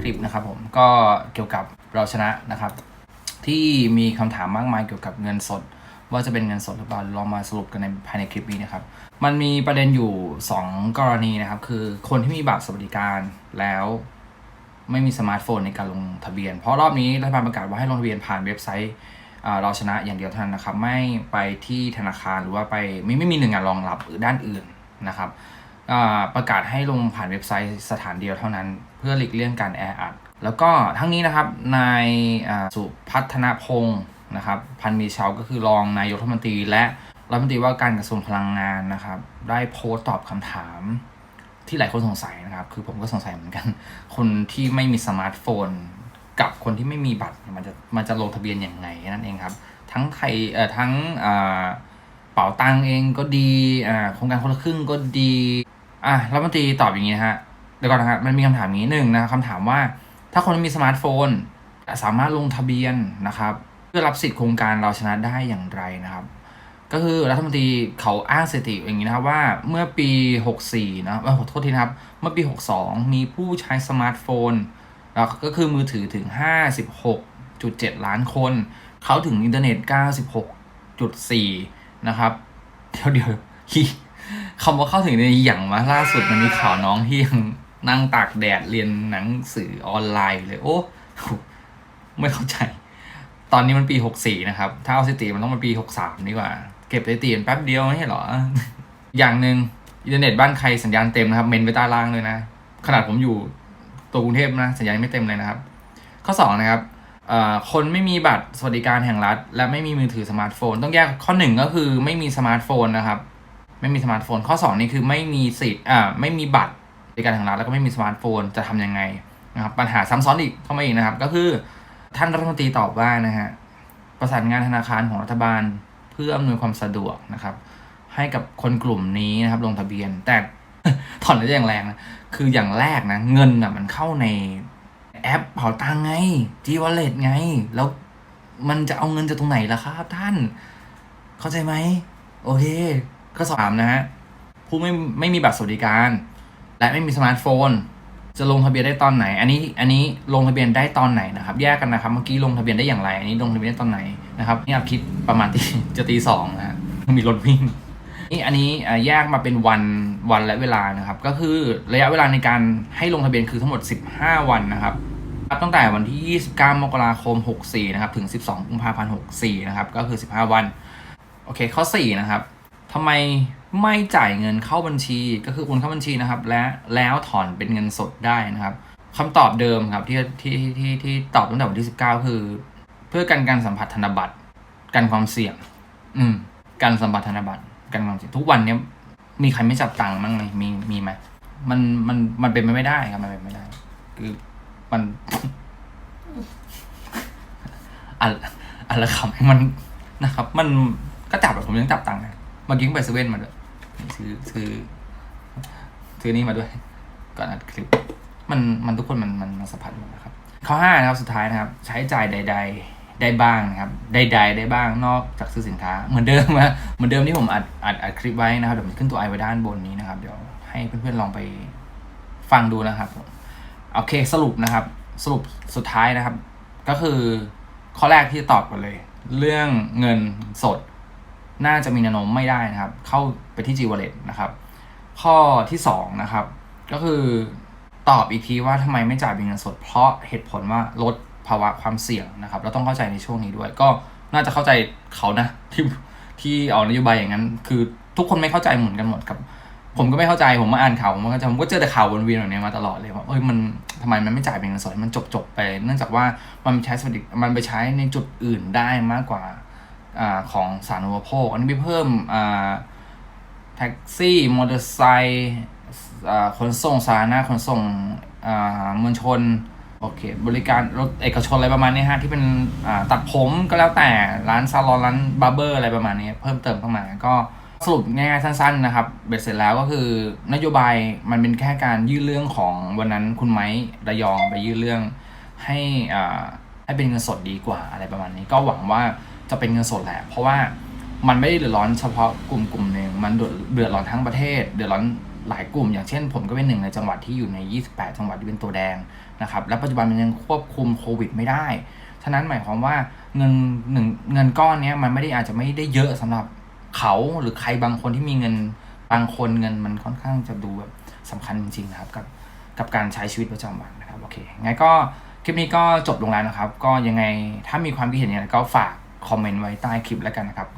คลิปนะครับผมก็เกี่ยวกับเราชนะนะครับ ที่มีคำถามมากมายเกี่ยวกับเงินสด ว่าจะเป็นเงินสดหรือเปล่าลองมาสรุปกันในภายในคลิปนี้นะครับ มันมีประเด็นอยู่ 2 กรณีนะครับ คือคนที่มีบัตรสวัสดิการแล้วไม่มีสมาร์ทโฟนในการลงทะเบียน เพราะรอบนี้รัฐบาลประกาศว่าให้ลงทะเบียนผ่านเว็บไซต์เราชนะอย่างเดียวเท่านั้นนะครับ ไม่ไปที่ธนาคารหรือว่าไปไม่ไม่มีหนึ่วยงานรองรับหรือด้านอื่นนะครับ ประกาศให้ลงผ่านเว็บไซต์สถานเดียวเท่านั้น เพื่อหลีกเลี่ยงการแออัด แล้วก็ทั้งนี้นะครับนายสุพัฒนพงศ์นะครับพันมีเชาก็คือรองนายกรัฐมนตรีและรัฐมนตรีว่าการกระทรวงพลังงานนะครับ ได้โพสต์ตอบคำถาม ที่หลายคนสงสัยนะครับ คือผมก็สงสัยเหมือนกัน คนที่ไม่มีสมาร์ทโฟน กับคนที่ไม่มีบัตรมันจะมันจะลงทะเบียนอย่างไงนั่นเองครับ ทั้งไทยเอ่อทั้งอ่าเป๋าตังเองก็ดีอ่าโครงการคนละครึ่งก็ดี อะรัฐมนตรีตอบอย่างนี้นะฮะเดี๋ยวก่อนนะครับมันมีคำถามนี้หนึ่งนะคำถามว่า ถ้าคนมีสมาร์ทโฟน สามารถลงทะเบียนนะครับ เพื่อรับสิทธิ์โครงการเราชนะได้อย่างไรนะครับ ก็คือรัฐมนตรีเขาอ้างสถิติอย่างนี้นะครับว่าเมื่อปี 64 นะเออขอโทษทีนะครับ เมื่อปี 62 มีผู้ใช้สมาร์ทโฟนแล้วก็คือมือถือถึง 56.7 ล้านคน เขาถึงอินเทอร์เน็ต 96.4 นะครับ เดี๋ยวเดี๋ยวฮี คำว่าเข้าถึงในอย่างมาล่าสุดมันมีข่าวน้องที่ยังนั่งตากแดดเรียนหนังสือออนไลน์เลยโอ้ไม่เข้าใจ ตอนนี้มันปี64นะครับ ถ้าเอาสถิติมันต้องมาปี63ดีกว่า เก็บสถิติแป๊บเดียวไม่ใช่เหรอ อย่างหนึ่งอินเทอร์เน็ตบ้านใครสัญญาณเต็มนะครับ เมนไปใต้ล่างเลยนะ ขนาดผมอยู่ตัวกรุงเทพนะสัญญาณไม่เต็มเลยนะครับ ข้อ2นะครับเอ่อคนไม่มีบัตรสวัสดิการแห่งรัฐ และไม่มีมือถือสมาร์ทโฟน ต้องแยกข้อ1ก็คือไม่มีสมาร์ทโฟนนะครับ ไม่มีสมาร์ทโฟน ข้อ 2 นี่คือไม่มีสิทธิ์อ่าไม่มีบัตรสวัสดิการแห่งรัฐแล้วก็ไม่มีสมาร์ทโฟนจะทำยังไงนะครับปัญหาซ้ำซ้อนอีกเข้ามาอีกนะครับ ก็คือท่านรัฐมนตรีตอบว่านะฮะประสานงานธนาคารของรัฐบาลเพื่ออำนวยความสะดวกนะครับ ให้กับคนกลุ่มนี้นะครับลงทะเบียน แต่ถอนได้อย่างแรงนะคืออย่างแรกนะเงินอะมันเข้าในแอปเป๋าตังค์ไง G Wallet ไง แล้วมันจะเอาเงินจากตรงไหนล่ะครับท่าน เข้าใจไหมโอเค ข้อสามนะฮะผู้ไม่ไม่มีบัตรสวัสดิการ และไม่มีสมาร์ทโฟน จะลงทะเบียนได้ตอนไหน อันนี้อันนี้ลงทะเบียนได้ตอนไหนนะครับ แยกกันนะครับเมื่อกี้ลงทะเบียนได้อย่างไร อันนี้ลงทะเบียนได้ตอนไหนนะครับนี่อัพคลิปประมาณที่จะตีสองนะฮะมีรถวิ่งนี่อันนี้อ่าแยกมาเป็นวันวันและเวลานะครับ ก็คือระยะเวลาในการให้ลงทะเบียนคือทั้งหมด 15 วันนะครับนับตั้งแต่วันที่ 29 มกราคม 64 นะครับ ถึง 12 กุมภาพันธ์ 64 นะครับ ก็คือ 15 วัน โอเค ข้อ 4 นะครับ ทำไมไม่จ่ายเงินเข้าบัญชีก็คือโอนเข้าบัญชีนะครับ และแล้วถอนเป็นเงินสดได้นะครับคำตอบเดิมครับที่ที่ที่ที่ตอบตั้งแต่วันที่ 19 คือ เพื่อกันการสัมผัสธนบัตรกันความเสี่ยง อืมการสัมผัสธนบัตรกันความเสี่ยงทุกวันเนี้ยมีใครไม่จับตังค์มั้งไหมมีมีไหมมันมันมันเป็นไปไม่ได้ครับมันเป็นไปไม่ได้ คือมันอันอันละคำมันนะครับ มันก็จับแบบผมยังจับตังค์นะ มื่อกี้เพิ่งไปเซเว่นมาด้วยซื้อซื้อซื้อนี่มาด้วยก่อนอัดคลิป มันมันทุกคนมันมันมันสัมผัสหมดนะครับ ข้อห้านะครับสุดท้ายนะครับ ใช้จ่ายใด ๆ ได้บ้างนะครับใดๆได้บ้างนอกจากซื้อสินค้า เหมือนเดิมนะเหมือนเดิมที่ผมอัดอัดอัดคลิปไว้นะครับเดี๋ยวมันขึ้นตัวไอไว้ด้านบนนี้นะครับเดี๋ยวให้เพื่อนๆลองไปฟังดูนะครับโอเคสรุปนะครับ สรุปสุดท้ายนะครับ ก็คือข้อแรกที่ตอบกันเลย เรื่องเงินสด น่าจะมีแนวโน้มไม่ได้นะครับ เข้าไปที่ G Wallet นะครับ ข้อที่สองนะครับ ก็คือตอบอีกทีว่าทำไมไม่จ่ายเป็นเงินสด เพราะเหตุผลว่าลดภาวะความเสี่ยงนะครับ เราต้องเข้าใจในช่วงนี้ด้วย ก็น่าจะเข้าใจเขานะที่ที่เอานโยบายอย่างนั้น คือทุกคนไม่เข้าใจเหมือนกันหมดครับ ผมก็ไม่เข้าใจผมมาอ่านข่าวผมก็จะผมก็เจอแต่ข่าววนเวียนแบบนี้มาตลอดเลยว่าเอ้ยมันทำไมมันไม่จ่ายเป็นเงินสดมันจบจบๆไป เนื่องจากว่ามันใช้สวัสดิมันไปใช้ในจุดอื่นได้มากกว่า อของสารณูปโภค อันนี้ไปเพิ่มแท็กซี่มอเตอร์ไซค์ขนส่งสาธารณะขนส่งมวลชนโอเค บริการรถเอกชนอะไรประมาณนี้ฮะที่เป็นตัดผมก็แล้วแต่ร้านซาลอนร้านบาร์เบอร์อะไรประมาณนี้ เพิ่มเติมเข้ามาก็สรุปง่ายๆสั้นๆนะครับ เบ็ดเสร็จแล้วก็คือนโยบายมันเป็นแค่การยื่นเรื่องของวันนั้นคุณไม้ระยองไปยื่นเรื่องให้ให้เป็นเงินสดดีกว่าอะไรประมาณนี้ ก็หวังว่า จะเป็นเงินสดแหละ เพราะว่ามันไม่ได้เดือดร้อนเฉพาะกลุ่มกลุ่มหนึ่งมันเดือดร้อนทั้งประเทศ เดือดร้อนหลายกลุ่ม อย่างเช่น ผมก็เป็นหนึ่งในจังหวัดที่อยู่ใน 28 จังหวัดที่เป็นตัวแดงนะครับและปัจจุบันมันยังควบคุมโควิดไม่ได้ ฉะนั้นหมายความว่าเงินหนึ่งเงินก้อนนี้มันไม่ได้อาจจะไม่ได้เยอะสำหรับเขาหรือใครบางคนที่มีเงินบางคนเงินมันค่อนข้างจะดูแบบสำคัญจริงๆนะครับกับกับการใช้ชีวิตประจำวันนะครับโอเคงั้นก็คลิปนี้ก็จบลงแล้วนะครับ ก็ยังไงถ้ามีความคิดเห็นอย่างไรก็ฝาก คอมเมนต์ไว้ใต้คลิปแล้วกันนะครับ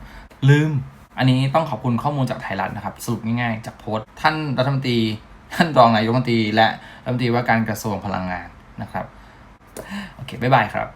ลืม อันนี้ต้องขอบคุณข้อมูลจากไทยรัฐนะครับ สรุปง่ายๆ จากโพสต์ท่านรัฐมนตรี ท่านรองนายกรัฐมนตรีและรัฐมนตรีว่าการกระทรวงพลังงานนะครับ โอเค บ๊ายบายครับ